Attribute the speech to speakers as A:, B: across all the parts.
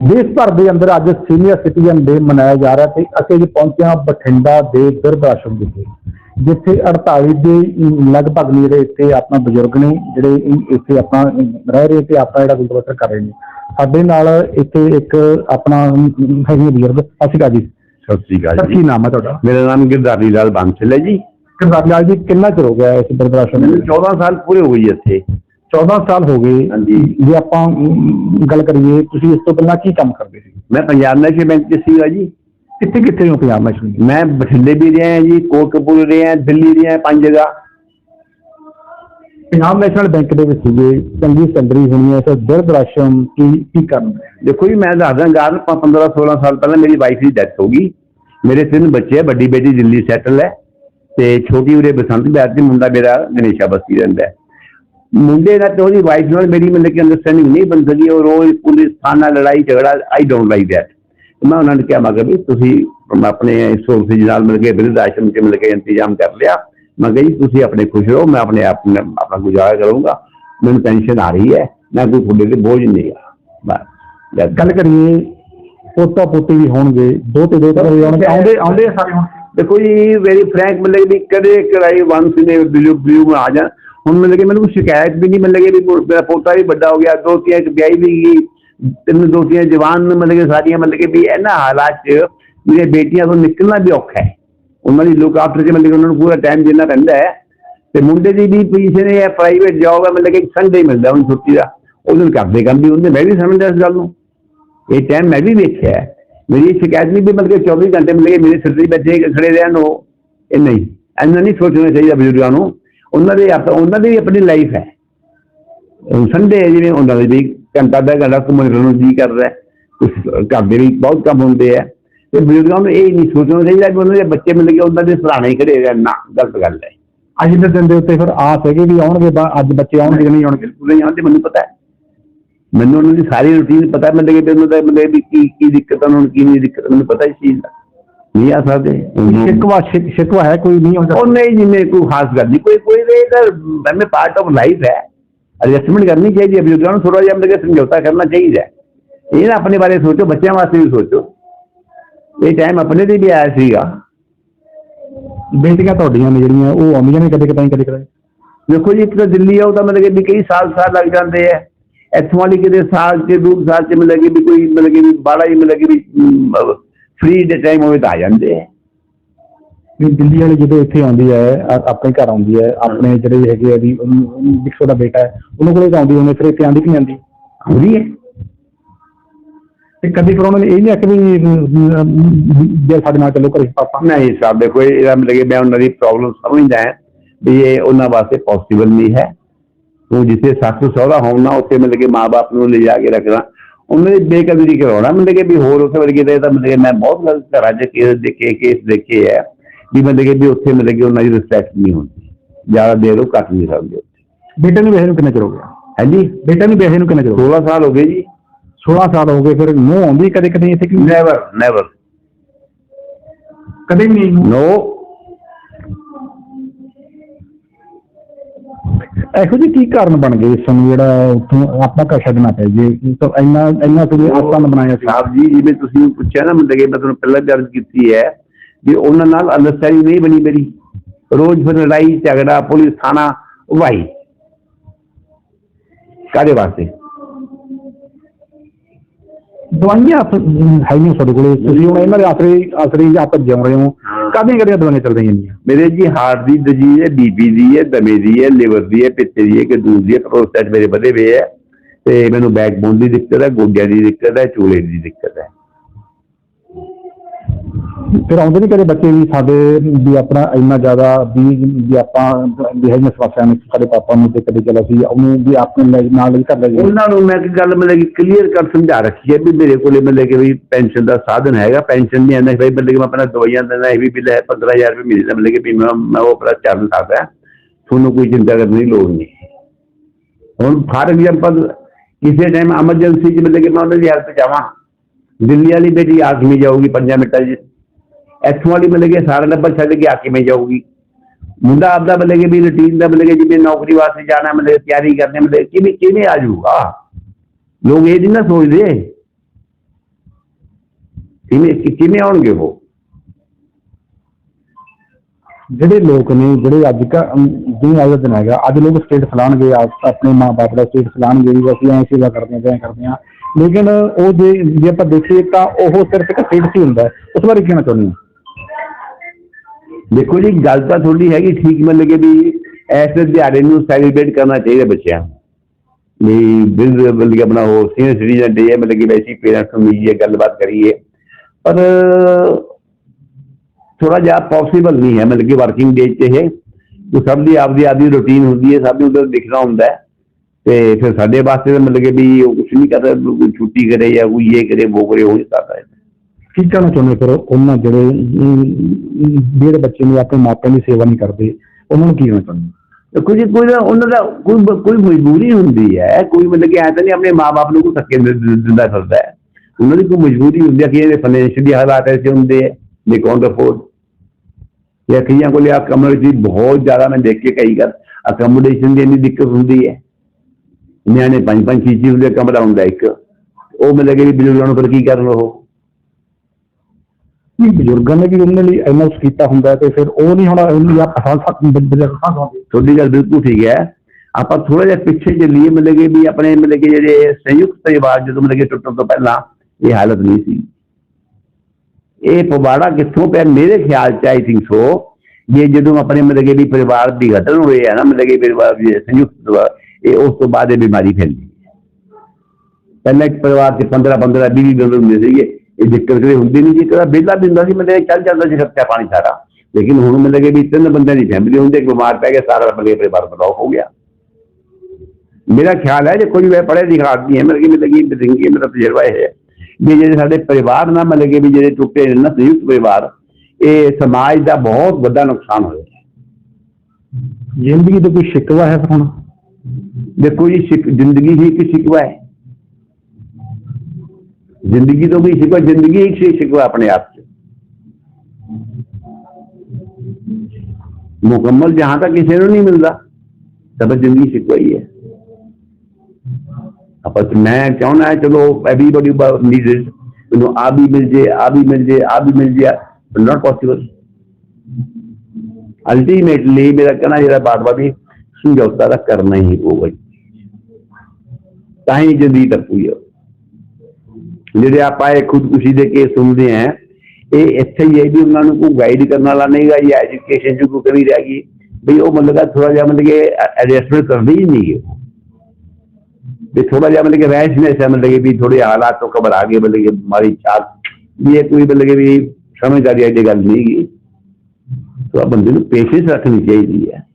A: ਦੇਸ਼ ਭਰ ਦੇ ਅੰਦਰ ਅੱਜ ਸੀਨੀਅਰ ਸਿਟੀਜ਼ਨ ਡੇ ਮਨਾਇਆ ਜਾ ਰਿਹਾ ਤੇ ਅਸੀਂ ਅੱਜ ਪਹੁੰਚੇ ਹਾਂ ਬਠਿੰਡਾ ਦੇ ਬਿਰਧ ਆਸ਼ਰਮ ਵਿਖੇ ਜਿੱਥੇ 48 ਦੇ ਲਗਭਗ ਜਿਹੜੇ ਇੱਥੇ ਆਪਣਾ ਬਜ਼ੁਰਗ ਨੇ ਜਿਹੜੇ ਇੱਥੇ ਆਪਣਾ ਰਹਿ ਰਹੇ ਤੇ ਆਪਣਾ ਜਿਹੜਾ ਗੁਜ਼ਰ ਕਰ ਰਹੇ ਨੇ। ਸਾਡੇ ਨਾਲ ਇੱਥੇ ਇੱਕ ਆਪਣਾ ਹੈਗੇ ਬਜ਼ੁਰਗ ਅਸੀਂ ਜੀ।
B: ਸਤਿ ਸ੍ਰੀ ਅਕਾਲ ਜੀ।
A: ਕੀ ਨਾਮ ਹੈ ਤੁਹਾਡਾ?
B: ਮੇਰਾ ਨਾਮ ਗਿਰਦਾਰੀ ਲਾਲ ਬਾਂਸਲ ਹੈ ਜੀ।
A: ਕਿਰਦਾਰ ਲਾਲ ਜੀ ਕਿੰਨਾ ਚਿਰ ਹੋ ਗਿਆ ਇਸ
B: ਮੈਨੂੰ
A: ਵਿੱਚ?
B: 14 ਸਾਲ ਪੂਰੇ ਹੋ ਗਏ ਜੀ ਇੱਥੇ।
A: 14 ਸਾਲ ਹੋ ਗਏ
B: ਹਾਂਜੀ।
A: ਜੇ ਆਪਾਂ ਅਮ, ਗੱਲ ਕਰੀਏ ਤੁਸੀਂ ਇਸ ਤੋਂ ਪਹਿਲਾਂ ਕੀ ਕੰਮ ਕਰਦੇ ਸੀ?
B: ਮੈਂ ਪੰਜਾਬ ਨੈਸ਼ਨਲ ਬੈਂਕ 'ਚ ਸੀਗਾ ਜੀ।
A: ਕਿੱਥੇ ਕਿੱਥੇ ਹੋ ਪੰਜਾਬ ਨੈਸ਼ਨਲ ਵਿੱਚ?
B: ਮੈਂ ਬਠਿੰਡੇ ਵੀ ਰਿਹਾ ਜੀ ਕੋਟਕਪੂਰ ਰਿਹਾ ਦਿੱਲੀ ਰਿਹਾ ਪੰਜ ਜਗ੍ਹਾ।
A: ਪੰਜਾਬ ਨੈਸ਼ਨਲ ਬੈਂਕ ਦੇ ਵਿੱਚ ਸੀਗੇ ਚੰਗੀ ਸੈਲਰੀ ਹੋਣੀ ਹੈ ਸਰ ਬਿਰਧ ਆਸ਼ਰਮ ਕੀ ਕੀ ਕਰਨ
B: ਦੇਖੋ ਜੀ ਮੈਂ ਦੱਸਦਾ ਗੱਲ 15 16 ਸਾਲ ਪਹਿਲਾਂ ਮੇਰੀ ਵਾਈਫ ਦੀ ਡੈਥ ਹੋ ਗਈ। ਮੇਰੇ ਤਿੰਨ ਬੱਚੇ ਹੈ ਵੱਡੀ ਬੇਟੀ ਦਿੱਲੀ ਸੈਟਲ ਹੈ। ਤੇ ਛੋਟੀ ਉਰੇ ਬਸੰਤ ਬਿਹਾਰ ਦੀ ਮੁੰਡਾ ਮੇਰਾ ਗਣੇਸ਼ਾ ਬਸਤੀ ਰਹਿੰਦਾ ਹੈ। ਮੁੰਡੇ ਨਾਲ ਤੇ ਉਹਦੀ ਵਾਈਫ ਨਾਲ ਮੇਰੀ ਮਤਲਬ ਕਿ ਅੰਡਰਸਟੈਂਡਿੰਗ ਨਹੀਂ ਬਣ ਸਕੀ ਉਹ ਰੋਜ਼ ਪੁਲਿਸ ਥਾਣਾ ਲੜਾਈ ਝਗੜਾ ਆਈ ਡੋਂਟ ਲਾਈਕ ਦੈਟ ਮੈਂ ਉਹਨਾਂ ਨੂੰ ਕਿਹਾ ਮੈਂ ਕਿਹਾ ਵੀ ਤੁਸੀਂ ਆਪਣੇ ਸੋਰਸਿਸ ਨਾਲ ਮਿਲ ਕੇ ਬਿਰਧ ਆਸ਼ਰਮ 'ਚ ਮਿਲ ਕੇ ਇੰਤਜ਼ਾਮ ਕਰ ਲਿਆ। ਮੈਂ ਕਿਹਾ ਜੀ ਤੁਸੀਂ ਆਪਣੇ ਖੁਸ਼ ਰਹੋ ਮੈਂ ਆਪਣੇ ਆਪ ਆਪਣਾ ਗੁਜ਼ਾਰਾ ਕਰੂੰਗਾ। ਮੈਨੂੰ ਟੈਨਸ਼ਨ ਆ ਰਹੀ ਹੈ ਮੈਂ ਕੋਈ ਤੁਹਾਡੇ ਤੇ ਬੋਝ ਨਹੀਂ ਆ ਬਸ ਗੱਲ
A: ਕਰੀਏ ਪੋਤਾ ਪੋਤੀ ਵੀ ਹੋਣਗੇ ਦੋ ਤੇ ਦੋ ਤਰ੍ਹਾਂ ਦੇ ਹੋਣਗੇ ਆਉਂਦੇ ਆਉਂਦੇ ਸਾਰੇ ਹੁਣ।
B: ਦੇਖੋ ਜੀ ਵੈਰੀ ਫਰੈਂਕ ਮਤਲਬ ਵੀ ਕਦੇ ਕਰਾਈ ਵਨ ਨੇ ਬਿਲੂ ਬਿਲੂ ਆ ਜਾ ਹੁਣ ਮਤਲਬ ਕਿ ਮੈਨੂੰ ਕੋਈ ਸ਼ਿਕਾਇਤ ਵੀ ਨਹੀਂ ਮਤਲਬ ਕਿ ਵੀ ਮੋ- ਮੇਰਾ ਪੋਤਾ ਵੀ ਵੱਡਾ ਹੋ ਗਿਆ ਦੋਤੀਆਂ ਇੱਕ ਵਿਆਹੀ ਵੀ ਗਈ, ਤਿੰਨ ਦੋਤੀਆਂ ਜਵਾਨ ਮਤਲਬ ਕਿ ਸਾਰੀਆਂ ਮਤਲਬ ਕਿ ਵੀ ਇਹਨਾਂ ਹਾਲਾਤ 'ਚ ਮੇਰੀਆਂ ਬੇਟੀਆਂ ਤੋਂ ਨਿਕਲਣਾ ਵੀ ਔਖਾ ਹੈ। ਉਹਨਾਂ ਦੀ ਲੁੱਕ ਆਫਟਰ 'ਚ ਮਤਲਬ ਕਿ ਉਹਨਾਂ ਨੂੰ ਪੂਰਾ ਟਾਈਮ ਦੇਣਾ ਪੈਂਦਾ ਹੈ। ਤੇ ਮੁੰਡੇ ਦੀ ਵੀ ਪੋਜੀਸ਼ਨ ਹੈ ਪ੍ਰਾਈਵੇਟ ਜੌਬ ਹੈ ਮਤਲਬ ਕਿ ਸੰਡੇ ਮਿਲਦਾ ਉਹਨੂੰ ਛੁੱਟੀ ਦਾ। ਉਹਨੂੰ ਨੂੰ ਕਰਦੇ ਕੰਮ ਵੀ ਹੁੰਦੇ, ਮੈਂ ਵੀ ਸਮਝਦਾ ਇਸ ਗੱਲ ਨੂੰ। ਇਹ ਟਾਈਮ ਮੈਂ ਵੀ ਵੇਖਿਆ ਹੈ। ਮੇਰੀ ਸ਼ਿਕਾਇਤ ਨਹੀਂ ਵੀ ਮਤਲਬ ਕਿ 24 ਘੰਟੇ ਮਤਲਬ ਕਿ ਮੇਰੇ ਸਿਰ ਤੇ ਹੀ ਬੱਚੇ ਖੜੇ ਰਹਿਣ ਉਹ। ਇਹ ਨਹੀਂ। ਇੰਨਾ ਨਹੀਂ ਸੋਚਣਾ ਚਾਹੀਦਾ ਬਜ਼ੁਰਗਾਂ ਨੂੰ। ਉਹਨਾਂ ਦੇ ਆਪ ਉਹਨਾਂ ਦੀ ਆਪਣੀ ਲਾਈਫ ਹੈ। ਸੰਡੇ ਜਿਵੇਂ ਉਹਨਾਂ ਦੇ ਵੀ ਘੰਟਾ ਦਾ ਘੰਟਾ ਘੁੰਮਣ ਨੂੰ ਜੀ ਕਰਦਾ ਘਰ ਦੇ ਵੀ ਬਹੁਤ ਕੰਮ ਹੁੰਦੇ ਆ। ਤੇ ਬਜ਼ੁਰਗਾਂ ਨੂੰ ਇਹ ਨਹੀਂ ਸੋਚਣਾ ਚਾਹੀਦਾ ਕਿ ਉਹਨਾਂ ਦੇ ਬੱਚੇ ਮਤਲਬ ਕਿ ਉਹਨਾਂ ਦੇ ਸਰਾਣੇ ਹੀ ਖੜੇ ਰਹਿਣ। ਨਾ ਗਲਤ ਗੱਲ ਹੈ।
A: ਅੱਜ ਦੇ ਦਿਨ ਦੇ ਉੱਤੇ ਫਿਰ ਆਸ ਹੈਗੀ ਵੀ ਆਉਣਗੇ ਬਾ- ਅੱਜ ਬੱਚੇ ਆਉਣਗੇ ਨਹੀਂ ਆਉਣਗੇ?
B: ਨਹੀਂ ਆਉਂਦੇ ਮੈਨੂੰ ਪਤਾ ਹੈ। ਮੈਨੂੰ ਉਹਨਾਂ ਦੀ ਸਾਰੀ ਰੁਟੀਨ ਪਤਾ ਹੈ। ਮਤਲਬ ਕਿ ਉਹਨਾਂ ਦਾ ਮਤਲਬ ਵੀ ਕੀ ਕੀ ਦਿੱਕਤ ਉਹਨਾਂ ਨੂੰ ਕੀ ਨਹੀਂ ਦਿੱਕਤ ਮੈਨੂੰ ਪਤਾ ਇਸ ਚੀਜ਼ ਦਾ। ਨਹੀਂ ਆ ਸਕਦੇ
A: ਸ਼ਿਕਵਾ ਸ਼ਿਕ- ਸ਼ਿਕਵਾ ਹੈ ਕੋਈ ਨਹੀਂ ਆਉਂਦਾ
B: ਉਹ ਨਹੀਂ ਜੀ ਮੇਰੇ ਕੋਈ ਖਾਸ ਗੱਲ ਨਹੀਂ ਕੋਈ ਕੋਈ ਦੇ ਇਧਰ ਮੈਂ ਪਾਰਟ ਆਫ ਲਾਈਫ ਹੈ ਐਡਜਸਟਮੈਂਟ ਕਰਨੀ ਚਾਹੀਦੀ ਹੈ ਬਜ਼ੁਰਗਾਂ ਨੂੰ ਥੋੜਾ ਜਿਹਾ ਮਤਲਬ ਕਿ ਸਮਝੌਤਾ ਕਰਨਾ ਚਾਹੀਦਾ ਹੈ ਇਹ ਨਾ ਆਪਣੇ ਬਾਰੇ ਸੋਚੋ ਬੱਚਿਆਂ ਵਾਸਤੇ ਵੀ ਸੋਚੋ ਇਹ ਟਾਈਮ ਆਪਣੇ ਤੇ ਵੀ ਆਇਆ ਸੀਗਾ
A: ਬੇਟੀਆਂ ਤੁਹਾਡੀਆਂ ਨੇ ਜਿਹੜੀਆਂ ਉਹ ਆਉਂਦੀਆਂ ਨੇ ਕਦੇ ਕਦੇ ਕਦੇ ਕਦੇ
B: ਦੇਖੋ ਜੀ ਇੱਕ ਤਾਂ ਦਿੱਲੀ ਆ ਉਹ ਤਾਂ ਮਤਲਬ ਕਿ ਵੀ ਕਈ ਸਾਲ ਸਾਲ ਲੱਗ ਜਾਂਦੇ ਆ ਇੱਥੋਂ ਵਾਲੀ ਕਿਤੇ ਸਾਲ ਚ ਦੋ ਸਾਲ ਚ ਮਤਲਬ ਕਿ ਵੀ ਕੋਈ ਮਤਲਬ ਕਿ ਵੀ ਬਾੜਾ ਹੀ ਮਤਲਬ ਕਿ ਵੀ ਫ੍ਰੀ ਦੇ ਟਾਈਮ ਹੋਵੇ ਤਾਂ ਆ ਜਾਂਦੇ ਆ।
A: ਵੀ ਦਿੱਲੀ ਵਾਲੀ ਜਦੋਂ ਇੱਥੇ ਆਉਂਦੀ ਹੈ ਆ- ਆਪਣੇ ਘਰ ਆਉਂਦੀ ਹੈ ਆਪਣੇ ਜਿਹੜੇ ਹੈਗੇ ਆ ਵੀ ਵਿਕਸੋ ਦਾ ਬੇਟਾ ਹੈ ਉਹਨਾਂ ਕੋਲੇ ਤਾਂ ਆਉਂਦੀ ਉਹਨੇ ਫਿਰ ਇੱਥੇ ਆਂਦੀ ਕਿ ਨਹੀਂ ਆਂਦੀ
B: ਆਉਂਦੀ ਹੈ।
A: ਤੇ ਕਦੀ ਫਿਰ ਉਹਨਾਂ ਨੇ ਇਹ ਨਹੀਂ ਆਖਿਆ ਵੀ ਅਮ, ਜੇ ਸਾਡੇ ਨਾਲ ਚੱਲੋ ਘਰੇ। ਪਾਪਾ
B: ਨਹੀਂ ਸਾਹਿਬ ਦੇਖੋ ਇਹਦਾ ਮਤਲਬ ਕਿ ਮੈਂ ਉਹਨਾਂ ਦੀ ਪ੍ਰੋਬਲਮ ਸਮਝਦਾ ਹਾਂ ਵੀ ਇਹ ਉਹਨਾਂ ਵਾਸਤੇ ਪੋਸੀਬਲ ਨਹੀਂ ਹੈ। ਉਹ ਜਿੱਥੇ ਸੱਸ ਸਹੁਰਾ ਹੋਣ ਉੱਥੇ ਮਤਲਬ ਕਿ ਮਾਪੇ ਨੂੰ ਲੈ ਜਾ ਕੇ ਰੱਖਣਾ। ਉਹਨਾਂ ਦੀ ਬੇਕਦਰੀ ਕਰਾਉਣਾ ਮਤਲਬ ਕਿ ਵੀ ਹੋਰ ਉੱਥੇ ਵਰਗੇ ਤੇ ਤਾਂ ਮਤਲਬ ਮੈਂ ਬਹੁਤ ਗਲਤ ਘਰਾਂ 'ਚ ਕੇਸ ਦੇਖੇ ਕੇਸ ਦੇਖੇ ਹੈ ਵੀ ਮਤਲਬ ਕਿ ਵੀ ਉੱਥੇ ਮਤਲਬ ਕਿ ਉਹਨਾਂ ਦੀ ਰਿਸਪੈਕਟ ਨਹੀਂ ਹੁੰਦੀ। ਜ਼ਿਆਦਾ ਦੇਰ ਉਹ ਕੱਟ ਨਹੀਂ ਸਕਦੇ ਉੱਥੇ।
A: ਬੇਟੇ ਨੂੰ ਵਿਆਹੇ ਨੂੰ ਕਿੰਨਾ ਚਿਰ ਹੋ ਗਿਆ?
B: ਹਾਂਜੀ।
A: ਬੇਟੇ ਨੂੰ ਵਿਆਹੇ ਨੂੰ ਕਿੰਨਾ ਚਿਰ ਹੋ ਗਿਆ?
B: 16 ਸਾਲ ਹੋ ਗਏ ਜੀ।
A: 16 ਸਾਲ ਹੋ ਗਏ ਫਿਰ ਨੂੰ ਆਉਂਦੀ ਕਦੇ ਕਦੇ ਇੱਥੇ ਕਿ
B: ਨੈਵਰ ਨੈਵਰ
A: ਕਦੇ ਨਹੀਂ
B: ਨੋ
A: ਇਹੋ ਜਿਹੇ ਕੀ ਕਾਰਨ ਬਣ ਗਏ ਇਸ ਨੂੰ ਜਿਹੜਾ ਉੱਥੋਂ ਆਪਣਾ ਘਰ ਛੱਡਣਾ ਪੈ ਜੇ? ਤਾਂ ਇੰਨਾ ਇੰਨਾ ਤੁਸੀਂ ਆਸਾਨ ਬਣਾਇਆ ਸੀ।
B: ਸਾਹਿਬ ਜੀ ਜਿਵੇਂ ਤੁਸੀਂ ਪੁੱਛਿਆ ਨਾ ਮਤਲਬ ਕਿ ਮੈਂ ਤੁਹਾਨੂੰ ਪਹਿਲਾਂ ਵੀ ਅਰਜ਼ ਕੀਤੀ ਹੈ ਵੀ ਉਹਨਾਂ ਨਾਲ ਅੰਡਰਸਟੈਂਡਿੰਗ ਨਹੀਂ ਬਣੀ ਮੇਰੀ। ਰੋਜ਼ ਫਿਰ ਲੜਾਈ ਝਗੜਾ ਪੁਲਿਸ ਥਾਣਾ ਵਾਈ ਕਾਦੇ ਵਾਸਤੇ?
A: ਦਵਾਈਆਂ ਹੈ ਨਹੀਂ ਤੁਹਾਡੇ ਕੋਲੇ। ਤੁਸੀਂ ਹੁਣ ਇਹਨਾਂ ਦੇ ਆਸਰੇ ਆਸਰੇ ਆਪ ਜਿਉ ਰਹੇ ਹੋ।
B: ਹਾਂ।
A: ਕਾਹਦੀਆਂ ਕਿਹੜੀਆਂ ਦਵਾਈਆਂ ਚੱਲ ਰਹੀਆਂ ਨੇ
B: ਮੇਰੇ ਜੀ ਹਾਰਟ ਦੀ ਡਿਜ਼ੀਜ਼ ਹੈ ਬੀਪੀ ਦੀ ਹੈ, ਦਮੇ ਦੀ ਹੈ ਲਿਵਰ ਦੀ ਹੈ, ਪਿੱਤੇ ਦੀ ਹੈ ਕਦੂਰ ਦੀ ਹੈ ਪ੍ਰੋਸਟੇਟ ਮੇਰੇ ਵਧੇ ਹੋਏ ਹੈ ਤੇ ਮੈਨੂੰ ਬੈਕਬੋਨ ਦੀ ਦਿੱਕਤ ਹੈ, ਗੋਡਿਆਂ ਦੀ ਦਿੱਕਤ ਹੈ, ਚੂਲੇ ਦੀ ਦਿੱਕਤ ਹੈ
A: ਫਿਰ ਆਉਂਦੇ ਨਹੀਂ ਕਦੇ ਬੱਚੇ ਵੀ ਸਾਡੇ ਵੀ ਆਪਣਾ ਇੰਨਾ ਜ਼ਿਆਦਾ ਵੀ ਵੀ ਆਪਾਂ ਵੀ ਸਮੱਸਿਆ ਨੇ ਸਾਡੇ ਪਾਪਾ ਨੂੰ ਤੇ ਕਦੇ ਚਲਾ ਸੀ, ਉਹਨੂੰ ਵੀ ਆਪਣੇ ਲੈ- ਨਾਲ ਹੀ ਕਰ ਲੈ
B: ਉਹਨਾਂ ਨੂੰ ਮੈਂ ਇੱਕ ਗੱਲ ਮਤਲਬ ਕਿ ਕਲੀਅਰ ਕਰ ਸਮਝਾ ਰੱਖੀ ਹੈ ਵੀ ਮੇਰੇ ਕੋਲੇ ਮਤਲਬ ਕਿ ਵੀ ਪੈਨਸ਼ਨ ਦਾ ਸਾਧਨ ਹੈਗਾ ਪੈਨਸ਼ਨ ਨਹੀਂ ਆਉਂਦਾ ਭਾਈ ਮਤਲਬ ਕਿ ਮੈਂ ਆਪਣਾ ਦਵਾਈਆਂ ਦਿੰਦਾ, ਇਹ ਵੀ ਬਿੱਲ ਹੈ 15000 ਰੁਪਏ ਮਹੀਨੇ ਦਾ, ਮਤਲਬ ਕਿ ਵੀ ਮੈਂ ਮੈਂ ਉਹ ਆਪਣਾ ਚੱਲ ਸਕਦਾ ਤੁਹਾਨੂੰ ਕੋਈ ਚਿੰਤਾ ਕਰਨ ਦੀ ਲੋੜ ਨਹੀਂ। ਹੁਣ ਫਾਰ ਐਗਜ਼ਾਮਪਲ ਕਿਸੇ ਟਾਈਮ ਐਮਰਜੈਂਸੀ ਚ ਮਤਲਬ ਕਿ ਮੈਂ ਉਹਨਾਂ ਦੀ ਹੈਲਪ ਚਾਹਾਂ ਦਿੱਲੀ ਵਾਲੀ ਬੇਟੀ ਆ ਕਿਵੇਂ ਜਾਊਗੀ ਪੰਜਾਂ ਮਿੰਟਾਂ 'ਚ ਇੱਥੋਂ ਵਾਲੀ ਮਤਲਬ ਕਿ ਸਾਰਾ ਲੱਭਾ ਛੱਡ ਕੇ ਆ ਕਿਵੇਂ ਜਾਊਗੀ। ਮੁੰਡਾ ਆਪਦਾ ਮਤਲਬ ਕਿ ਵੀ ਰੁਟੀਨ ਦਾ ਮਤਲਬ ਕਿ ਜਿਵੇਂ ਨੌਕਰੀ ਵਾਸਤੇ ਜਾਣਾ ਮਤਲਬ ਕਿ ਤਿਆਰੀ ਕਰਨੇ ਮਤਲਬ ਕਿਵੇਂ ਕਿਵੇਂ ਆ ਜਾਊਗਾ? ਲੋਕ ਇਹ ਨਹੀਂ ਨਾ ਸੋਚਦੇ। ਕਿਵੇਂ ਕਿਵੇਂ ਆਉਣਗੇ ਉਹ?
A: ਜਿਹੜੇ ਲੋਕ ਨੇ, ਜਿਹੜੇ ਅੱਜ ਕਾ ਜਿਵੇਂ ਅੱਜ ਦਿਨ ਹੈਗਾ, ਅੱਜ ਲੋਕ ਸਟੇਟ ਲਾਣਗੇ ਆਪ- ਆਪਣੇ ਮਾਪੇ ਦਾ ਸਟੇਟ ਲਾਣਗੇ ਵੀ ਅਸੀਂ ਐਂ ਸੇਵਾ ਕਰਦੇ ਹਾਂ ਐਂ ਕਰਦੇ ਹਾਂ। ਲੇਕਿਨ ਉਹ ਜੇ ਜੇ ਆਪਾਂ ਦੇਖੀਏ ਤਾਂ ਉਹ ਸਿਰਫ ਇੱਕ ਸਟੇਟਸ ਹੀ ਹੁੰਦਾ ਉਸ ਬਾਰੇ ਕਹਿਣਾ ਚਾਹੁੰਦੇ ਹਾਂ?
B: ਦੇਖੋ ਜੀ ਗੱਲ ਤਾਂ ਥੋੜੀ ਹੈਗੀ ਠੀਕ ਮਤਲਬ ਕਿ ਵੀ ਐਸੇ ਦਿਹਾੜੇ ਨੂੰ ਸੈਲੀਬ੍ਰੇਟ ਕਰਨਾ ਚਾਹੀਦਾ ਬੱਚਿਆਂ ਨੂੰ ਵੀ ਬਿਲ ਮਤਲਬ ਕਿ ਆਪਣਾ ਉਹ ਸੀਨੀਅਰ ਸਿਟੀਜ਼ਨ ਡੇ ਹੈ ਮਤਲਬ ਕਿ ਵੈਸੀ ਪੇਰੈਂਟਸ ਨੂੰ ਮਿਲੀਏ ਗੱਲਬਾਤ ਕਰੀਏ ਪਰ ਥੋੜਾ ਜਿਹਾ ਪੋਸੀਬਲ ਨਹੀਂ ਹੈ ਮਤਲਬ ਕਿ ਵਰਕਿੰਗ ਡੇ 'ਚ ਇਹ ਕਿ ਸਭ ਦੀ ਆਪਦੀ ਆਪਦੀ ਰੁਟੀਨ ਹੁੰਦੀ ਹੈ ਸਭ ਨੂੰ ਉਧਰ ਦਿਖਣਾ ਹੁੰਦਾ ਹੈ ਤੇ ਫਿਰ ਸਾਡੇ ਵਾਸਤੇ ਤਾਂ ਮਤਲਬ ਕਿ ਵੀ ਉਹ ਕੁਝ ਨਹੀਂ ਕਰਦਾ ਕੋਈ ਛੁੱਟੀ ਕਰੇ ਜਾਂ ਕੋਈ ਇਹ ਕਰੇ ਉਹ ਕਰੇ ਉਹ ਨਹੀਂ ਕਰਦਾ ਹੈ
A: ਕੀ ਕਹਿਣਾ ਚਾਹੁੰਦੇ ਫਿਰ ਉਹਨਾਂ ਜਿਹੜੇ ਜਿਹੜੇ ਬੱਚੇ ਨੂੰ ਆਪਣੇ ਮਾਪਿਆਂ ਦੀ ਸੇਵਾ ਨਹੀਂ ਕਰਦੇ, ਉਹਨਾਂ ਨੂੰ ਕੀ ਕਹਿਣਾ ਚਾਹੁੰਦੇ?
B: ਦੇਖੋ ਜੀ, ਕੋਈ ਨਾ ਉਹਨਾਂ ਦਾ ਕੋਈ ਕੋਈ ਮਜਬੂਰੀ ਹੁੰਦੀ ਹੈ, ਕੋਈ ਮਤਲਬ ਕਿ ਐਂ ਤਾਂ ਨਹੀਂ ਆਪਣੇ ਮਾਪੇ ਨੂੰ ਕੋਈ ਧੱਕੇ ਦਿੰਦਾ ਫਿਰਦਾ ਹੈ। ਉਹਨਾਂ ਦੀ ਕੋਈ ਮਜਬੂਰੀ ਹੁੰਦੀ ਹੈ ਕਿ ਇਹਦੇ ਫਾਈਨੈਂਸ਼ੀਅਲੀ ਹਾਲਾਤ ਐਸੇ ਹੁੰਦੇ ਹੈ ਦੇ ਕੌਣ ਦਾ ਅਫੋਰਡ ਜਾਂ ਕਈਆਂ ਕੋਲ ਆ ਕਮਰੇ ਦੀ ਬਹੁਤ ਜ਼ਿਆਦਾ ਮੈਂ ਦੇਖ ਕੇ ਕਈ ਗੱਲ ਅਕਮੋਡੇਸ਼ਨ ਦੀ ਇੰਨੀ ਦਿੱਕਤ ਹੁੰਦੀ ਹੈ। ਨਿਆਣੇ ਪੰਜ ਪੰਜ ਛੇ ਹੁੰਦੇ ਕਮਰਾ ਹੁੰਦਾ ਇੱਕ। ਉਹ ਮਤਲਬ ਕਿ ਬਜ਼ੁਰਗਾਂ ਨੂੰ ਫਿਰ ਕੀ ਕਰਨ ਉਹ?
A: ਕੀ ਬਜ਼ੁਰਗਾਂ ਨੇ ਵੀ ਉਹਨਾਂ ਲਈ ਇੰਨਾ ਕੁਛ ਕੀਤਾ ਹੁੰਦਾ ਹੈ ਤੇ ਫਿਰ ਉਹ ਨਹੀਂ ਹੁਣ ਉਹਨੂੰ ਆਪ ਸਾਲ ਸਾਲ ਬਜ਼ੁਰਗ ਸਾਹ ਸੌਂਦੇ
B: ਤੁਹਾਡੀ ਗੱਲ ਬਿਲਕੁਲ ਠੀਕ ਹੈ। ਆਪਾਂ ਥੋੜਾ ਜਿਹਾ ਪਿੱਛੇ ਚੱਲੀਏ ਮਤਲਬ ਕਿ ਵੀ ਆਪਣੇ ਮਤਲਬ ਕਿ ਜਿਹੜੇ ਸੰਯੁਕਤ ਪਰਿਵਾਰ ਜਦੋਂ ਮਤਲਬ ਕਿ ਟੁੱਟਣ ਤੋਂ ਪਹਿਲਾਂ ਇਹ ਹਾਲਤ ਨਹੀਂ ਸੀ। ਇਹ ਪਵਾੜਾ ਕਿੱਥੋਂ ਪਿਆ? ਮੇਰੇ ਖਿਆਲ ਚ ਆਈ ਥਿੰਕ ਸੋ ਇਹ ਜਦੋਂ ਆਪਣੇ ਮਤਲਬ ਕਿ ਵੀ ਪਰਿਵਾਰ ਦੀ ਘਟਨ ਹੋਈ ਹੈ ਨਾ ਮਤਲਬ ਕਿ ਪਰਿਵਾਰ ਦੀ ਸੰਯੁਕਤ ਪਰਿਵਾਰ, ਇਹ ਉਸ ਤੋਂ ਬਾਅਦ ਇਹ ਬਿਮਾਰੀ ਫੈਲੀ ਪਹਿਲਾਂ ਇੱਕ ਪਰਿਵਾਰ ਚ 15 15 20 20 ਬੰਦੇ ਹੁੰਦੇ ਸੀਗੇ। ਇਹ ਦਿੱਕਤ ਕਦੇ ਹੁੰਦੀ ਨਹੀਂ ਸੀ ਕਦਾ ਵਿਹਲਾ ਹੁੰਦਾ ਸੀ ਕਿ ਚੱਲ ਜਾਂਦਾ ਸੀ ਖਰਚਾ ਪਾਣੀ ਸਾਰਾ। ਲੇਕਿਨ ਹੁਣ ਮਤਲਬ ਕਿ ਵੀ ਤਿੰਨ ਬੰਦਿਆਂ ਦੀ ਫੈਮਿਲੀ ਹੁੰਦੀ ਇੱਕ ਬਿਮਾਰ ਪੈ ਗਿਆ ਸਾਰਾ ਕਿ ਪਰਿਵਾਰ ਬਦਲਾਅ ਹੋ ਗਿਆ। ਮੇਰਾ ਖਿਆਲ ਹੈ ਜੇ ਕੋਈ ਵੀ ਪੜ੍ਹੇ ਲਿਖਾ ਆਦਮੀ ਹੈ ਮਤਲਬ ਕਿ ਮਤਲਬ ਕਿ ਜ਼ਿੰਦਗੀ ਮੇਰਾ ਤਜਰਬਾ ਇਹ ਹੈ ਵੀ ਜਿਹੜੇ ਸਾਡੇ ਪਰਿਵਾਰ ਨਾਲ ਮਤਲਬ ਕਿ ਵੀ ਜਿਹੜੇ ਟੁੱਟੇ ਨੇ ਨਾ ਸੰਯੁਕਤ ਪਰਿਵਾਰ ਇਹ ਸਮਾਜ ਦਾ ਬਹੁਤ ਵੱਡਾ ਨੁਕਸਾਨ ਹੋਇਆ।
A: ਜ਼ਿੰਦਗੀ ਦਾ ਕੋਈ ਸ਼ਿਕਵਾ ਹੈ ਹੁਣ?
B: ਦੇਖੋ ਜੀ ਜ਼ਿੰਦਗੀ ਹੀ ਇੱਕ ਸ਼ਿਕਵਾ ਹੈ। ਜ਼ਿੰਦਗੀ ਤੋਂ ਵੀ ਸ਼ਿਕਵਾ ਜ਼ਿੰਦਗੀ ਇੱਕ ਸੀ ਸ਼ਿਕਵਾ ਆਪਣੇ ਆਪ ਚ ਮੁਕੰਮਲ ਜਹਾਂ ਤੱਕ ਕਿਸੇ ਨੂੰ ਨਹੀਂ ਮਿਲਦਾ ਤਬ ਜ਼ਿੰਦਗੀ ਸ਼ਿਕਵਾ ਹੀ ਹੈ ਆਪਾਂ ਤੇ ਮੈਂ ਚਾਹੁੰਦਾ ਹੈ ਚਲੋ ਐਵਰੀਬਾਡੀ ਨੀਡਸ ਮੈਨੂੰ ਆ ਵੀ ਮਿਲ ਜੇ ਆ ਵੀ ਮਿਲ ਜੇ ਆ ਵੀ ਮਿਲ ਜੇ ਨਾਟ ਪੋਸੀਬਲ ਅਲਟੀਮੇਟਲੀ ਮੇਰਾ ਕਹਿਣਾ ਜਿਹੜਾ ਬਾਤ ਬਾਦੀ ਸਮਝੌਤਾ ਦਾ ਕਰਨਾ ਹੀ ਪਊਗਾ ਜੀ। ਤਾਂ ਹੀ ਜ਼ਿੰਦਗੀ ਟੱਪੂਗੀ ਉਹ। ਜਿਹੜੇ ਆਪਾਂ ਇਹ ਖੁਦਕੁਸ਼ੀ ਦੇ ਕੇਸ ਸੁਣਦੇ ਆ ਇਹ ਇੱਥੇ ਹੀ ਹੈ ਵੀ ਉਹਨਾਂ ਨੂੰ ਕੋਈ ਗਾਈਡ ਕਰਨ ਵਾਲਾ ਨਹੀਂਗਾ ਜਾਂ ਐਜੂਕੇਸ਼ਨ ਚ ਕੋਈ ਕਮੀ ਰਹਿ ਗਈ। ਵੀ ਉਹ ਮਤਲਬ ਥੋੜਾ ਜਿਹਾ ਮਤਲਬ ਕਿ ਐਡਜਸਟਮੈਂਟ ਕਰਦੇ ਹੀ ਨਹੀਂ ਗੇ ਵੀ ਥੋੜਾ ਜਿਹਾ ਮਤਲਬ ਕਿ ਰੈਸ਼ਨੈਸ ਹੈ ਮਤਲਬ ਕਿ ਵੀ ਥੋੜੇ ਹਾਲਾਤ ਤੋਂ ਘਬਰਾ ਗਏ, ਮਤਲਬ ਕਿ ਮਾਰੀ ਚਾਕ ਵੀ ਇਹ ਕੋਈ ਮਤਲਬ ਕਿ ਵੀ ਸਮਝਦਾਰੀ ਵਾਲੀ ਗੱਲ ਨਹੀਂ ਗੀ ਤਾਂ ਬੰਦੇ ਨੂੰ ਪੇਸ਼ੈਂਸ ਰੱਖਣੀ ਚਾਹੀਦੀ ਹੈ।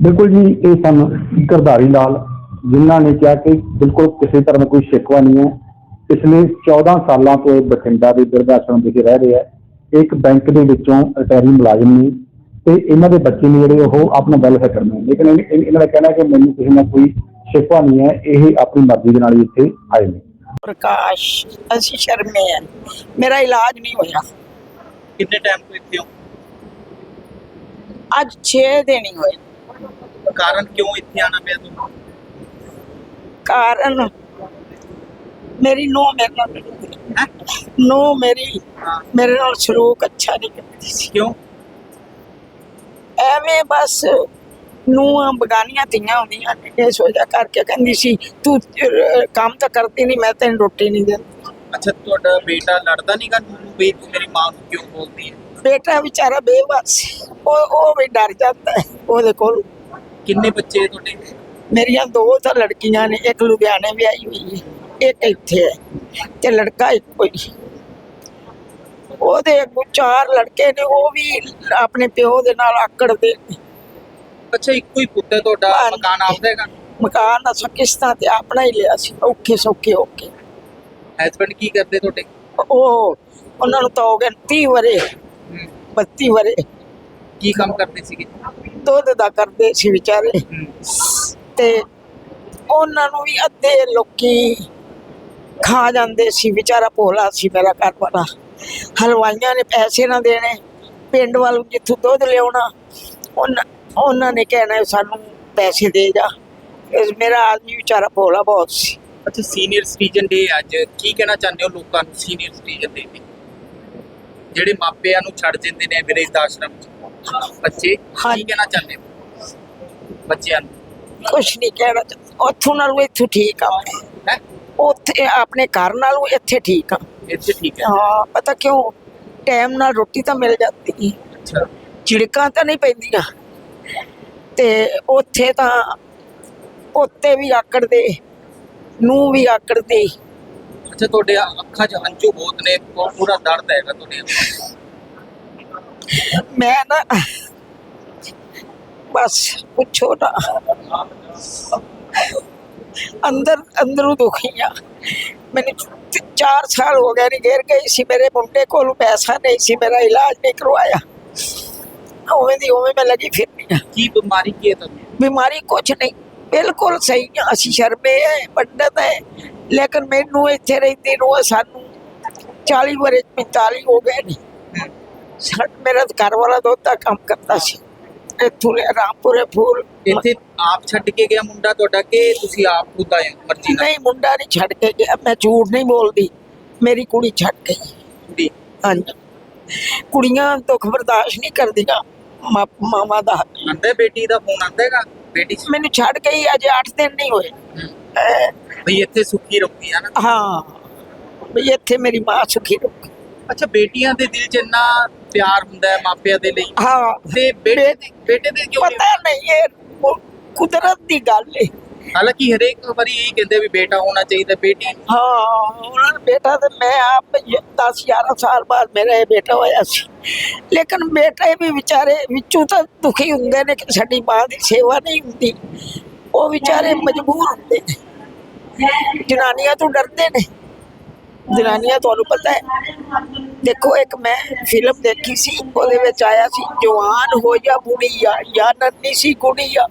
A: ਬਿਲਕੁਲ ਜੀ, ਇਹ ਸਨ ਗਰਧਾਰੀ ਲਾਲ ਜਿਨ੍ਹਾਂ ਨੇ ਕਿਹਾ ਕਿ ਬਿਲਕੁਲ ਕਿਸੇ ਤਰ੍ਹਾਂ ਦਾ ਕੋਈ ਸ਼ਿਕਵਾ ਨਹੀਂ ਹੈ। ਪਿਛਲੇ 14 ਸਾਲਾਂ ਤੋਂ ਇਹ ਬਠਿੰਡਾ ਦੇ ਬਿਰਧ ਆਸ਼ਰਮ ਵਿਖੇ ਰਹਿ ਰਹੇ ਹੈ। ਇੱਕ ਬੈਂਕ ਦੇ ਵਿੱਚੋਂ ਰਿਟਾਇਰੀ ਮੁਲਾਜ਼ਮ ਨੇ ਤੇ ਇਹਨਾਂ ਦੇ ਬੱਚੇ ਨੇ ਜਿਹੜੇ ਉਹ ਆਪਣਾ ਵੈਲਫੇਅਰ ਕਰਦੇ ਨੇ ਲੇਕਿਨ ਇਹ- ਇਹ- ਇਹਨਾਂ ਦਾ ਕਹਿਣਾ ਹੈ ਕਿ ਮੈਨੂੰ ਕਿਸੇ ਨਾਲ ਕੋਈ ਸ਼ਿਕਵਾ ਨਹੀਂ ਹੈ। ਇਹ ਆਪਣੀ ਮਰਜ਼ੀ ਦੇ ਨਾਲ ਇੱਥੇ ਆਏ ਨੇ।
C: ਪ੍ਰਕਾਸ਼ ਅਸੀਂ ਸ਼ਰਮੇ ਆ ਮੇਰਾ ਇਲਾਜ ਨਹੀਂ ਹੋਇਆ।
D: ਕਿੰਨੇ ਟਾਈਮ ਤੋਂ ਇੱਥੇ ਹੋ?
C: ਅੱਜ 6 ਦਿਨ ਹੀ ਹੋਏ।
D: ਕਾਰਨ ਕਿਉਂ ਇੱਥੇ ਆਣਾ ਪਿਆ ਤੁਹਾਨੂੰ?
C: ਕਾਰਨ ਮੇਰੀ ਨੂੰਹ ਮੇਰੇ ਨਾਲ? ਨੂੰਹ ਮੇਰੀ ਮੇਰੇ ਨਾਲ ਸਲੂਕ ਅੱਛਾ ਨਹੀਂ ਕਰਦੀ ਸੀ
D: ਕਿਉਂ?
C: ਐਵੇਂ ਬਸ ਨੂੰਹਾਂ ਬਗਾਨੀਆਂ ਧੀਆਂ ਹੁੰਦੀਆਂ ਨੇ। ਇਸ ਵਜ੍ਹਾ ਕਰਕੇ ਕਹਿੰਦੀ ਸੀ ਤੂੰ ਅਹ, ਕੰਮ ਤਾਂ ਕਰਦੀ ਨਹੀਂ ਮੈਂ ਤੈਨੂੰ ਰੋਟੀ ਨਹੀਂ ਦਿੰਦੀ।
D: ਅੱਛਾ ਤੁਹਾਡਾ ਬੇਟਾ ਲੜਦਾ ਨਹੀਂ ਗਾ ਤੁਹਾਨੂੰ ਵੀ? ਤੂੰ ਮੇਰੀ ਮਾਂ ਨੂੰ ਕਿਉਂ ਬੋਲਦੀ ਹੈ?
C: ਬੇਟਾ ਵਿਚਾਰਾ ਬੇਵਾਸ ਸੀ। ਉਹ ਉਹ ਵੀ ਡਰ ਜਾਂਦਾ ਹੈ ਉਹਦੇ ਕੋਲ।
D: ਕਿੰਨੇ ਬੱਚੇ ਤੁਹਾਡੇ?
C: ਮੇਰੀਆਂ ਦੋ ਤਾਂ ਲੜਕੀਆਂ ਨੇ ਇੱਕ ਲੁਧਿਆਣੇ ਵਿਆਹੀ ਹੋਈ ਹੈ ਇੱਕ ਇੱਥੇ ਹੈ ਤੇ ਲੜਕਾ ਇੱਕੋ ਹੀ ਉਹਦੇ ਅੱਗੋਂ ਚਾਰ ਲੜਕੇ ਨੇ ਉਹ ਵੀ ਆਪਣੇ ਪਿਓ ਦੇ ਨਾਲ ਆਕੜਦੇ ਨੇ।
D: ਅੱਛਾ ਇੱਕੋ ਹੀ ਪੁੱਤ ਹੈ ਤੁਹਾਡਾ
C: ਹਾਂਜੀ।
D: ਮਕਾਨ ਆਪਦਾ ਹੈਗਾ
C: ਮਕਾਨ ਅਸਾਂ ਕਿਸ਼ਤਾਂ ਤੇ ਆਪਣਾ ਹੀ ਲਿਆ ਸੀ ਔਖੇ ਸੌਖੇ ਹੋ ਕੇ
D: ਹਸਬੰਡ ਕੀ ਕਰਦੇ ਤੁਹਾਡੇ
C: ਉਹ ਉਹਨਾਂ ਨੂੰ ਤਾਂ ਹੋ ਗਏ 30 ਵਰੇ
D: ਹੂੰ।
C: 32 ਵਰੇ
D: ਕੀ ਕੰਮ ਕਰਦੇ ਸੀਗੇ
C: ਦੁੱਧ ਦਾ ਕਰਦੇ ਸੀ ਵਿਚਾਰੇ
D: ਹੂੰ।
C: ਤੇ ਉਹਨਾਂ ਨੂੰ ਵੀ ਅੱਧੇ ਲੋਕੀ ਖਾ ਜਾਂਦੇ ਸੀ ਵਿਚਾਰਾ ਭੋਲਾ ਸੀ ਮੇਰਾ ਘਰ ਵਾਲਾ। ਹਲਵਾਈਆਂ ਨੇ ਪੈਸੇ ਨਾ ਦੇਣੇ ਪਿੰਡ ਵੱਲ ਜਿੱਥੋਂ ਦੁੱਧ ਲਿਆਉਣਾ ਉਹਨਾਂ ਉਹਨਾਂ ਨੇ ਕਹਿਣਾ ਸਾਨੂੰ ਪੈਸੇ ਦੇ ਜਾ। ਇਸ ਮੇਰਾ ਆਦਮੀ ਵਿਚਾਰਾ ਭੋਲਾ ਬਹੁਤ ਸੀ।
D: ਅੱਛਾ ਸੀਨੀਅਰ ਸਿਟੀਜ਼ਨ ਡੇ ਅੱਜ ਕੀ ਕਹਿਣਾ ਚਾਹੁੰਦੇ ਹੋ ਲੋਕਾਂ ਨੂੰ ਸੀਨੀਅਰ ਸਿਟੀਜ਼ਨ ਡੇ ਤੇ? ਜਿਹੜੇ ਮਾਪਿਆਂ ਨੂੰ ਛੱਡ ਦਿੰਦੇ ਨੇ ਵਿਰੇਧ ਆਸ਼ਰਮ ਚ। ਬੱਚੇ ਕੀ। ਕਹਿਣਾ ਚਾਹੁੰਦੇ ਹੋ? ਬੱਚਿਆਂ ਨੂੰ।
C: ਕੁਛ ਨਹੀਂ ਕਹਿਣਾ ਚਾਹੁੰਦਾ। ਉੱਥੋਂ ਨਾਲੋਂ ਇੱਥੋਂ ਠੀਕ ਆ।
D: ਹੈ?
C: ਉੱਥੇ ਆਪਣੇ ਘਰ ਨਾਲੋਂ ਇੱਥੇ ਠੀਕ ਆ।
D: ਇੱਥੇ ਠੀਕ ਹੈ
C: ਹਾਂ ਪਤਾ ਕਿਉਂ? ਟਾਈਮ ਨਾਲ ਰੋਟੀ ਤਾਂ ਮਿਲ ਜਾਂਦੀ ਹੈ
D: ਅੱਛਾ।
C: ਝਿੜਕਾਂ ਤਾਂ ਨਹੀਂ ਪੈਂਦੀਆਂ। ਤੇ ਉੱਥੇ ਤਾਂ ਉੱਤੇ ਵੀ ਆਕੜਦੇ ਨੂੰ ਵੀ ਆਕੜਦੇ
D: ਅੱਛਾ ਤੁਹਾਡੇ ਅੱਖਾਂ 'ਚ ਹੰਝੂ ਬਹੁਤ ਨੇ। ਪੂਰਾ ਦਰਦ ਹੈਗਾ ਤੁਹਾਡੇ।
C: ਮੈਂ ਨਾ ਬਸ ਪੁੱਛੋ ਨਾ ਅੰਦਰ ਅੰਦਰੋਂ ਦੁਖੀ ਆ ਮੈਨੂੰ 4 ਸਾਲ ਹੋ ਗਏ ਨਹੀਂ ਘੇਰ ਗਈ ਸੀ ਮੇਰੇ ਮੁੰਡੇ ਕੋਲ ਪੈਸਾ ਨਹੀਂ ਸੀ ਮੇਰਾ ਇਲਾਜ ਨਹੀਂ ਕਰਵਾਇਆ ਉਵੇਂ ਦੀ ਉਵੇਂ ਮੈਂ ਲੱਗੀ ਫਿਰਨੀ ਆ
D: ਕੀ ਬਿਮਾਰੀ ਕੀ ਹੈ ਤੁਹਾਨੂੰ
C: ਬਿਮਾਰੀ ਕੁਛ ਨਹੀਂ ਬਿਲਕੁਲ ਸਹੀ ਆ ਅਸੀਂ ਸ਼ਰਮੇ ਹੈ ਪੰਡਤ ਹੈ ਲੇਕਿਨ ਮੈਨੂੰ ਇੱਥੇ ਰਹਿੰਦੇ ਨੂੰ ਸਾਨੂੰ 40 ਵਰੇ 45 ਹੋ ਗਏ ਨੇ ਸਾਡ ਮੇਰਾ ਤਾਂ ਘਰ ਵਾਲਾ ਦੁੱਧ ਦਾ ਕੰਮ ਕਰਦਾ ਸੀ ਇੱਥੋਂ ਲੈ ਰਾਮਪੁਰੇ ਫੂਲ।
D: ਇੱਥੇ ਆਪ ਛੱਡ ਕੇ ਗਿਆ ਮੁੰਡਾ ਤੁਹਾਡਾ ਕਿ ਤੁਸੀਂ ਆਪ ਖੁਦ ਆਏ ਮਰਜ਼ੀ ਨਾਲ?
C: ਨਹੀਂ ਮੁੰਡਾ ਨਹੀਂ ਛੱਡ ਕੇ ਗਿਆ ਮੈਂ ਝੂਠ ਨਹੀਂ ਬੋਲਦੀ। ਮੇਰੀ ਕੁੜੀ ਛੱਡ ਗਈ।
D: ਕੁੜੀ
C: ਹਾਂਜੀ। ਕੁੜੀਆਂ ਦੁੱਖ ਬਰਦਾਸ਼ਤ ਨਹੀਂ ਕਰਦੀਆਂ ਮਾਵਾਂ ਦਾ
D: ਆਂਦਾ ਬੇਟੀ ਦਾ ਫੋਨ ਆਂਦਾ ਹੈਗਾ? ਬੇਟੀ
C: ਮੈਨੂੰ ਛੱਡ ਗਈ ਅਜੇ 8 ਦਿਨ ਨਹੀਂ ਹੋਏ।
D: ਭਈ ਇੱਥੇ ਸੁੱਖੀ ਰਹੂਗੀ ਨਾ।
C: ਹਾਂ। ਵੀ ਇੱਥੇ ਮੇਰੀ ਮਾਂ ਸੁਖੀ ਰਹੂ
D: ਅੱਛਾ ਬੇਟੀਆਂ ਦੇ ਦਿਲ 'ਚ ਇੰਨਾ ਪਿਆਰ ਹੁੰਦਾ ਹੈ ਮਾਪਿਆਂ ਦੇ ਲਈ?
C: ਹਾਂ।
D: ਤੇ ਬੇਟੇ ਦੇ ਬੇਟੇ ਦੇ ਕਿਉਂ?
C: ਪਤਾ ਨਹੀਂ? ਇਹ ਕੁਦਰਤ ਦੀ ਗੱਲ ਹੈ
D: ਹਾਲਾਂਕਿ ਹਰੇਕ ਵਾਰੀ ਇਹੀ ਕਹਿੰਦੇ ਵੀ ਬੇਟਾ ਹੋਣਾ ਚਾਹੀਦਾ ਬੇਟੀ।
C: ਹਾਂ ਉਹਨਾਂ ਦਾ ਬੇਟਾ ਤੇ ਮੈਂ ਆਪ 10 11 ਸਾਲ ਬਾਅਦ ਮੇਰਾ ਇਹ ਬੇਟਾ ਹੋਇਆ ਸੀ। ਲੇਕਿਨ ਬੇਟੇ ਵੀ ਵਿਚਾਰੇ ਵਿੱਚੋਂ ਤਾਂ ਦੁਖੀ ਹੁੰਦੇ ਨੇ ਕਿ ਸਾਡੀ ਮਾਂ ਦੀ ਸੇਵਾ ਨਹੀਂ ਹੁੰਦੀ। ਉਹ ਵਿਚਾਰੇ ਮਜਬੂਰ ਹੁੰਦੇ ਨੇ। ਜਨਾਨੀਆਂ ਤੋਂ ਡਰਦੇ ਨੇ। ਜਨਾਨੀਆਂ ਤੁਹਾਨੂੰ ਪਤਾ ਹੈ। ਦੇਖੋ ਇੱਕ ਮੈਂ ਫਿਲਮ ਦੇਖੀ ਸੀ ਉਹਦੇ ਵਿੱਚ ਆਇਆ ਸੀ ਜਵਾਨ ਹੋ ਜਾਂ ਬੁੜੀ ਆ ਜਾਂ ਨੰਨੀ ਸੀ ਕੁੜੀ ਆ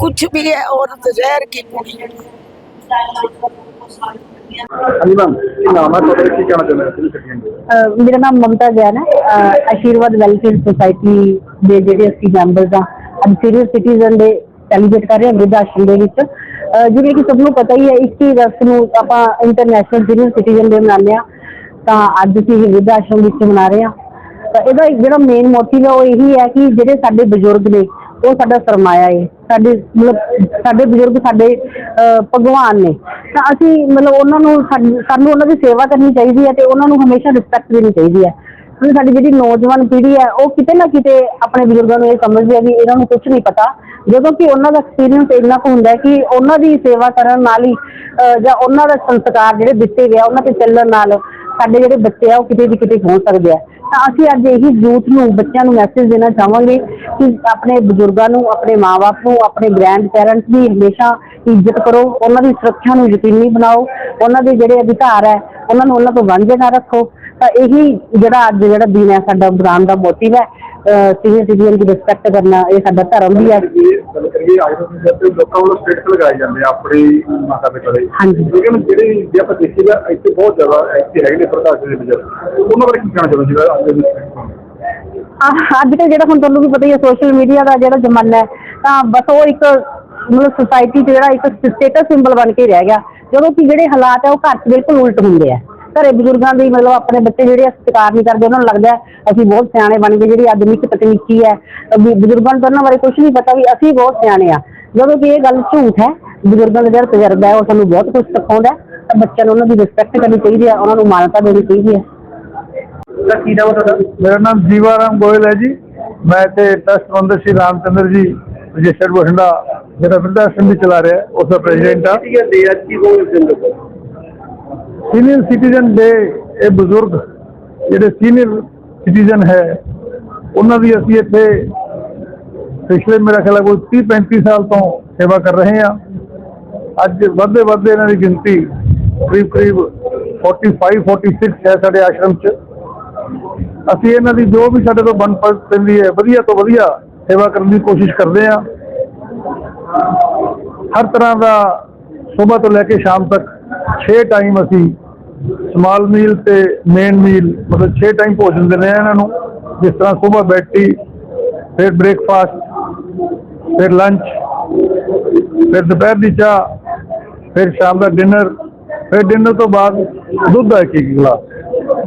C: ਕੁਝ ਵੀ ਹੈ ਔਰਤ ਜ਼ਹਿਰ ਕੀ ਕੁੜੀ ਹੈ।
A: ਹਾਂਜੀ ਮੈਮ ਕੀ ਨਾਮ ਹੈ ਤੁਹਾਡਾ ਕੀ ਕਹਿਣਾ ਚਾਹੁੰਦੇ ਹੋ? ਸੀਨੀਅਰ ਸਿਟੀਜ਼ਨ ਡੇ
E: ਅਹ ਮੇਰਾ ਨਾਮ ਮਮਤਾ ਜੈਨ ਹੈ। ਅਹ ਆਸ਼ੀਰਵਾਦ ਵੈਲਫੇਅਰ ਸੁਸਾਇਟੀ ਦੇ ਜਿਹੜੇ ਅਸੀਂ ਮੈਂਬਰਸ ਆ ਸੀਨੀਅਰ ਸਿਟੀਜ਼ਨ ਦੇ ਸੈਲੀਬ੍ਰੇਟ ਕਰ ਰਹੇ ਹਾਂ ਆਸ਼ਰਮ ਦੇ ਵਿੱਚ। ਜਿਵੇਂ ਕਿ ਸਭ ਨੂੰ ਪਤਾ ਹੀ ਹੈ 21 ਅਗਸਤ ਨੂੰ ਆਪਾਂ ਇੰਟਰਨੈਸ਼ਨਲ ਸੀਨੀਅਰ ਸਿਟੀਜ਼ਨ ਡੇ ਮਨਾਉਂਦੇ ਹਾਂ। ਤਾਂ ਅੱਜ ਅਸੀਂ ਇਹ ਆਸ਼ਰਮ ਵਿੱਚ ਮਨਾ ਰਹੇ ਹਾਂ। ਤਾਂ ਇਹਦਾ ਇੱਕ ਜਿਹੜਾ ਮੇਨ ਮੋਟਿਵ ਹੈ ਉਹ ਇਹੀ ਹੈ ਕਿ ਜਿਹੜੇ ਸਾਡੇ ਬਜ਼ੁਰਗ ਨੇ ਉਹ ਸਾਡਾ ਸਰਮਾਇਆ ਹੈ ਸਾਡੇ ਮਤਲਬ ਸਾਡੇ ਬਜ਼ੁਰਗ ਸਾਡੇ ਅਹ, ਭਗਵਾਨ ਨੇ। ਤਾਂ ਅਸੀਂ ਮਤਲਬ ਉਹਨਾਂ ਨੂੰ ਸਾਨੂੰ ਉਹਨਾਂ ਦੀ ਸੇਵਾ ਕਰਨੀ ਚਾਹੀਦੀ ਹੈ ਤੇ ਉਹਨਾਂ ਨੂੰ ਹਮੇਸ਼ਾ ਰਿਸਪੈਕਟ ਦੇਣੀ ਚਾਹੀਦੀ ਹੈ। ਹੁਣ ਸਾਡੀ ਜਿਹੜੀ ਨੌਜਵਾਨ ਪੀੜ੍ਹੀ ਹੈ ਉਹ ਕਿਤੇ ਨਾ ਕਿਤੇ ਆਪਣੇ ਬਜ਼ੁਰਗਾਂ ਨੂੰ ਇਹ ਸਮਝਦੀ ਹੈ ਵੀ ਇਹਨਾਂ ਨੂੰ ਕੁਝ ਨਹੀਂ ਪਤਾ। ਜਦੋਂ ਕਿ ਉਹਨਾਂ ਦਾ ਐਕਸਪੀਰੀਅੰਸ ਇੰਨਾ ਕੁ ਹੁੰਦਾ ਹੈ ਕਿ ਉਹਨਾਂ ਦੀ ਸੇਵਾ ਕਰਨ ਨਾਲ ਹੀ ਅਹ, ਜਾਂ ਉਹਨਾਂ ਦਾ ਸੰਸਕਾਰ ਜਿਹੜੇ ਦਿੱਤੇ ਗਏ ਆ ਉਹਨਾਂ ਤੇ ਚੱਲਣ ਨਾਲ ਸਾਡੇ ਜਿਹੜੇ ਬੱਚੇ ਆ ਉਹ ਕਿਤੇ ਵੀ ਕਿਤੇ ਪਹੁੰਚ ਸਕਦੇ ਆ। ਤਾਂ ਅਸੀਂ ਅੱਜ ਇਹੀ ਯੂਥ ਨੂੰ ਬੱਚਿਆਂ ਨੂੰ ਮੈਸੇਜ ਦੇਣਾ ਚਾਹਾਂਗੇ ਕਿ ਆਪਣੇ ਬਜ਼ੁਰਗਾਂ ਨੂੰ ਆਪਣੇ ਮਾਪੇ ਨੂੰ ਆਪਣੇ ਗ੍ਰੈਂਡ ਪੈਰੈਂਟਸ ਦੀ ਹਮੇਸ਼ਾ ਇੱਜ਼ਤ ਕਰੋ ਉਹਨਾਂ ਦੀ ਸੁਰੱਖਿਆ ਨੂੰ ਯਕੀਨੀ ਬਣਾਓ ਉਹਨਾਂ ਦੇ ਜਿਹੜੇ ਅਧਿਕਾਰ ਹੈ ਉਹਨਾਂ ਨੂੰ ਉਹਨਾਂ ਤੋਂ ਵਾਂਝੇ ਨਾ ਰੱਖੋ। ਤਾਂ ਇਹੀ ਜਿਹੜਾ ਅੱਜ ਜਿਹੜਾ ਦਿਨ ਹੈ ਸਾਡਾ ਬਰਾਨ ਦਾ ਮੋਟਿਵ ਹੈ ਸੀਨੀਅਰ ਸਿਟੀਜ਼ਨ ਦੀ ਰਿਸਪੈਕਟ ਕਰਨਾ ਇਹ ਸਾਡਾ ਧਰਮ ਵੀ ਹੈ।
A: ਗੱਲ ਕਰੀਏ ਅੱਜ ਦੇ ਤੇ ਲੋਕਾਂ ਵੱਲੋਂ ਸਟੇਟਸ ਲਗਾਏ ਜਾਂਦੇ ਆ ਆਪਣੀ ਮਾਤਾ ਪਿਤਾ ਦੇ।
E: ਹਾਂਜੀ।
A: ਲੇਕਿਨ ਜਿਹੜੀ ਜੇ ਆਪਾਂ ਦੇਖੀਦਾ ਇੱਥੇ ਬਹੁਤ ਜ਼ਿਆਦਾ ਇੱਥੇ ਹੈਗੇ ਨੇ ਪ੍ਰਕਾਸ਼ ਦੇ ਬਜ਼ੁਰਗ ਉਹਨਾਂ ਬਾਰੇ ਕੀ ਕਹਿਣਾ ਚਾਹੁੰਦੇ ਜਿਹੜਾ ਅੱਜ ਦੇ
E: ਅੱਜ ਕੱਲ੍ਹ ਜਿਹੜਾ ਹੁਣ ਤੁਹਾਨੂੰ ਵੀ ਪਤਾ ਹੀ ਹੈ ਸੋਸ਼ਲ ਮੀਡੀਆ ਦਾ ਜਿਹੜਾ ਜ਼ਮਾਨਾ ਹੈ ਤਾਂ ਬਸ ਉਹ ਇੱਕ ਮਤਲਬ ਸੁਸਾਇਟੀ 'ਚ ਜਿਹੜਾ ਇੱਕ ਸਟੇਟਸ ਸਿੰਬਲ ਬਣ ਕੇ ਰਹਿ ਗਿਆ। ਜਦੋਂ ਕਿ ਜਿਹੜੇ ਹਾਲਾਤ ਹੈ ਉਹ ਘਰ 'ਚ ਬਿਲਕੁਲ ਉਲਟ ਹੁੰਦੇ ਆ। ਘਰੇ ਬਜ਼ੁਰਗਾਂ ਦੀ ਮਤਲਬ ਆਪਣੇ ਬੱਚੇ ਜਿਹੜੇ ਆ ਸਤਿਕਾਰ ਨਹੀਂ ਕਰਦੇ ਉਹਨਾਂ ਨੂੰ ਲੱਗਦਾ ਹੈ ਅਸੀਂ ਬਹੁਤ ਸਿਆਣੇ ਬਣ ਗਏ ਜਿਹੜੀ ਆਧੁਨਿਕ ਤਕਨੀਕੀ ਹੈ। ਵੀ ਬਜ਼ੁਰਗਾਂ ਨੂੰ ਤਾਂ ਉਹਨਾਂ ਬਾਰੇ ਕੁਝ ਨਹੀਂ ਪਤਾ ਵੀ ਅਸੀਂ ਬਹੁਤ ਸਿਆਣੇ ਆ। ਜਦੋਂ ਕਿ ਇਹ ਗੱਲ ਝੂਠ ਹੈ ਬਜ਼ੁਰਗਾਂ ਦਾ ਜਿਹੜਾ ਤਜਰਬਾ ਹੈ ਉਹ ਸਾਨੂੰ ਬਹੁਤ ਕੁਝ ਸਿਖਾਉਂਦਾ ਹੈ ਤਾਂ ਬੱਚਿਆਂ ਨੂੰ ਉਹਨਾਂ ਦੀ ਰਿਸਪੈਕਟ ਕਰਨੀ ਚਾਹੀਦੀ ਹੈ ਉਹਨਾਂ ਨੂੰ ਮਾਨਤਾ ਦੇਣੀ ਚਾਹੀਦੀ ਹੈ।
A: ਦਾ ਕੀ ਨਾਮ ਤੁਹਾਡਾ? ਮੇਰਾ ਨਾਮ ਜੀਵਾ ਰਾਮ ਗੋਇਲ ਹੈ ਜੀ। ਮੈਂ ਇੱਥੇ ਟਰਸਟ ਬੰਦਰ ਸ਼੍ਰੀ ਰਾਮਚੰਦਰ ਜੀ ਰਜਿਸਟਰਡ ਬਠਿੰਡਾ ਜਿਹੜਾ ਬਿਰਧ ਆਸ਼ਰਮ ਵੀ ਚਲਾ ਰਿਹਾ ਉਸ ਦਾ ਪ੍ਰੈਜ਼ੀਡੈਂਟ ਆ ਸੀਨੀਅਰ ਸਿਟੀਜ਼ਨ ਦੇ ਇਹ ਬਜ਼ੁਰਗ ਜਿਹੜੇ ਸੀਨੀਅਰ ਸਿਟੀਜ਼ਨ ਹੈ, ਉਹਨਾਂ ਦੀ ਅਸੀਂ ਇੱਥੇ ਪਿਛਲੇ ਮੇਰਾ ਖਿਆਲ ਹੈ ਕੋਈ 30 35 ਸਾਲ ਤੋਂ ਸੇਵਾ ਕਰ ਰਹੇ ਹਾਂ। ਅੱਜ ਵੱਧਦੇ ਵੱਧਦੇ ਇਹਨਾਂ ਦੀ ਗਿਣਤੀ ਕਰੀਬ ਕਰੀਬ 45 46 ਹੈ ਸਾਡੇ ਆਸ਼ਰਮ 'ਚ। ਅਸੀਂ ਇਹਨਾਂ ਦੀ ਜੋ ਵੀ ਸਾਡੇ ਤੋਂ ਬਣ ਪੈਂਦੀ ਹੈ, ਵਧੀਆ ਤੋਂ ਵਧੀਆ ਸੇਵਾ ਕਰਨ ਦੀ ਕੋਸ਼ਿਸ਼ ਕਰਦੇ ਹਾਂ। ਹਰ ਤਰ੍ਹਾਂ ਦਾ ਸਵੇਰ ਤੋਂ ਲੈ ਕੇ ਸ਼ਾਮ ਤੱਕ 6 ਟਾਈਮ ਅਸੀਂ ਸਮਾਲ ਮੀਲ ਤੇ ਮੇਨ ਮੀਲ, ਮਤਲਬ 6 ਟਾਈਮ ਭੋਜਨ ਦਿੰਦੇ ਆ ਇਹਨਾਂ ਨੂੰ। ਜਿਸ ਤਰ੍ਹਾਂ ਸਵੇਰ ਬੈਠੀ, ਫਿਰ ਬ੍ਰੇਕਫਾਸਟ ਫਿਰ ਲੰਚ ਫਿਰ ਦੁਪਹਿਰ ਦੀ ਚਾਹ, ਫਿਰ ਸ਼ਾਮ ਦਾ ਡਿਨਰ
F: ਫਿਰ ਡਿਨਰ ਤੋਂ ਬਾਅਦ ਦੁੱਧ ਦਾ ਇੱਕ ਇੱਕ ਗਲਾਸ।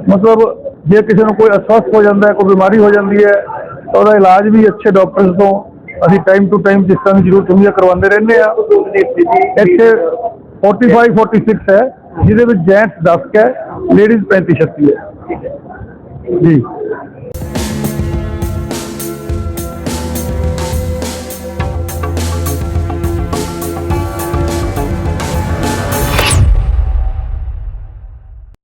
F: ਮਤਲਬ ਜੇ ਕਿਸੇ ਨੂੰ ਕੋਈ ਅਸਵਸਥ ਹੋ ਜਾਂਦਾ ਹੈ, ਕੋਈ ਬਿਮਾਰੀ ਹੋ ਜਾਂਦੀ ਹੈ, ਤਾਂ ਉਹਦਾ ਇਲਾਜ ਵੀ ਅੱਛੇ ਡਾਕਟਰਸ ਤੋਂ ਅਸੀਂ ਟਾਈਮ ਟੂ ਟਾਈਮ ਜਿਸ ਤਰ੍ਹਾਂ ਦੀ ਜ਼ਰੂਰਤ ਹੁੰਦੀ ਹੈ ਕਰਵਾਉਂਦੇ ਰਹਿੰਦੇ ਆ ਇੱਥੇ 45 46 ਹੈ। ਜਿਹਦੇ ਵਿੱਚ ਜੈਂਟਸ 10 ਹੈ ਲੇਡੀਜ਼ 35 36 ਹੈ। ਜੀ।